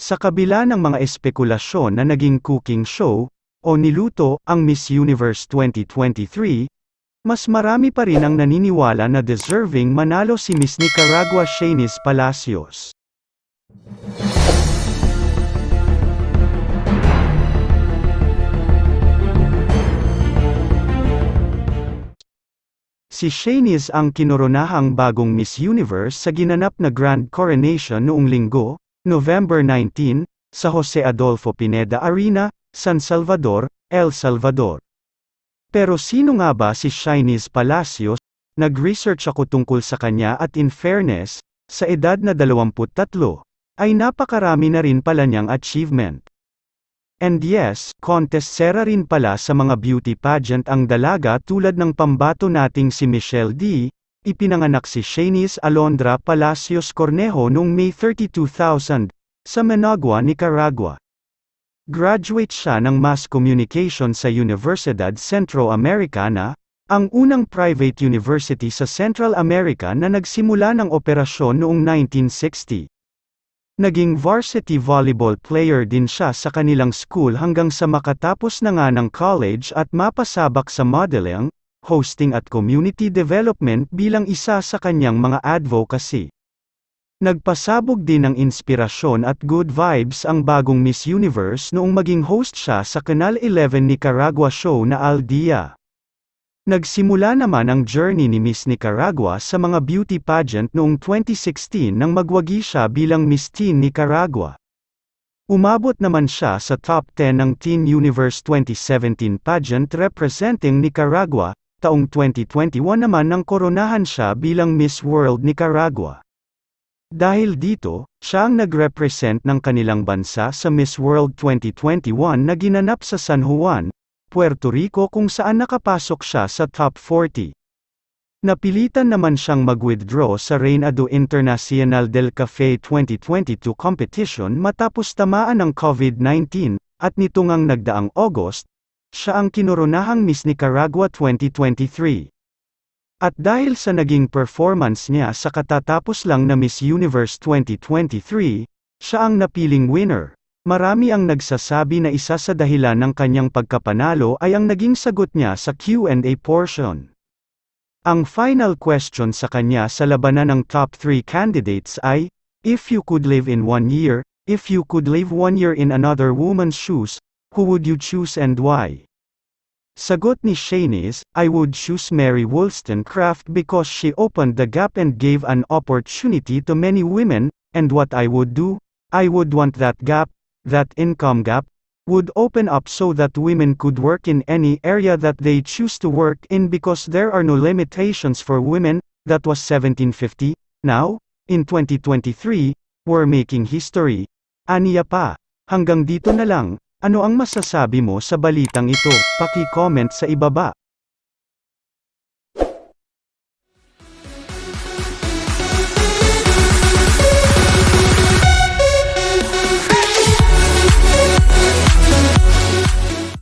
Sa kabila ng mga espekulasyon na naging cooking show, o niluto, ang Miss Universe 2023, mas marami pa rin ang naniniwala na deserving manalo si Miss Nicaragua Shanice Palacios. Si Shanice ang kinoronahang bagong Miss Universe sa ginanap na Grand Coronation noong linggo, November 19, sa Jose Adolfo Pineda Arena, San Salvador, El Salvador. Pero sino nga ba si Shanice Palacios? Nag-research ako tungkol sa kanya at in fairness, sa edad na 23, ay napakarami na rin pala niyang achievement. And yes, contest sera rin pala sa mga beauty pageant ang dalaga tulad ng pambato nating si Michelle D. Ipinanganak si Shanice Alondra Palacios Cornejo noong May 32, 2000, sa Managua, Nicaragua. Graduate siya ng Mass Communication sa Universidad Centroamericana, ang unang private university sa Central America na nagsimula ng operasyon noong 1960. Naging varsity volleyball player din siya sa kanilang school hanggang sa makatapos na nga ng college at mapasabak sa modeling, hosting at community development bilang isa sa kanyang mga advocacy. Nagpasabog din ng inspirasyon at good vibes ang bagong Miss Universe noong maging host siya sa Canal 11 Nicaragua show na Al Dia. Nagsimula naman ang journey ni Miss Nicaragua sa mga beauty pageant noong 2016 nang magwagi siya bilang Miss Teen Nicaragua. Umabot naman siya sa top 10 ng Teen Universe 2017 pageant representing Nicaragua, taong 2021 naman nang koronahan siya bilang Miss World Nicaragua. Dahil dito, siya ang nag-represent ng kanilang bansa sa Miss World 2021 na ginanap sa San Juan, Puerto Rico kung saan nakapasok siya sa top 40. Napilitan naman siyang mag-withdraw sa Reynado Internacional del Cafe 2022 competition matapos tamaan ng COVID-19, at nito ngang nagdaang August, siya ang kinoronahang Miss Nicaragua 2023. At dahil sa naging performance niya sa katatapos lang na Miss Universe 2023, siya ang napiling winner. Marami ang nagsasabi na isa sa dahilan ng kanyang pagkapanalo ay ang naging sagot niya sa Q&A portion. Ang final question sa kanya sa labanan ng top 3 candidates ay, If you could live in one year, if you could live one year in another woman's shoes, who would you choose and why? Sagot ni Shanice, I would choose Mary Wollstonecraft because she opened the gap and gave an opportunity to many women, and what I would do, I would want that gap, that income gap, would open up so that women could work in any area that they choose to work in because there are no limitations for women, that was 1750, now, in 2023, we're making history. Aniya pa. Hanggang dito na lang, ano ang masasabi mo sa balitang ito? Paki-comment sa ibaba.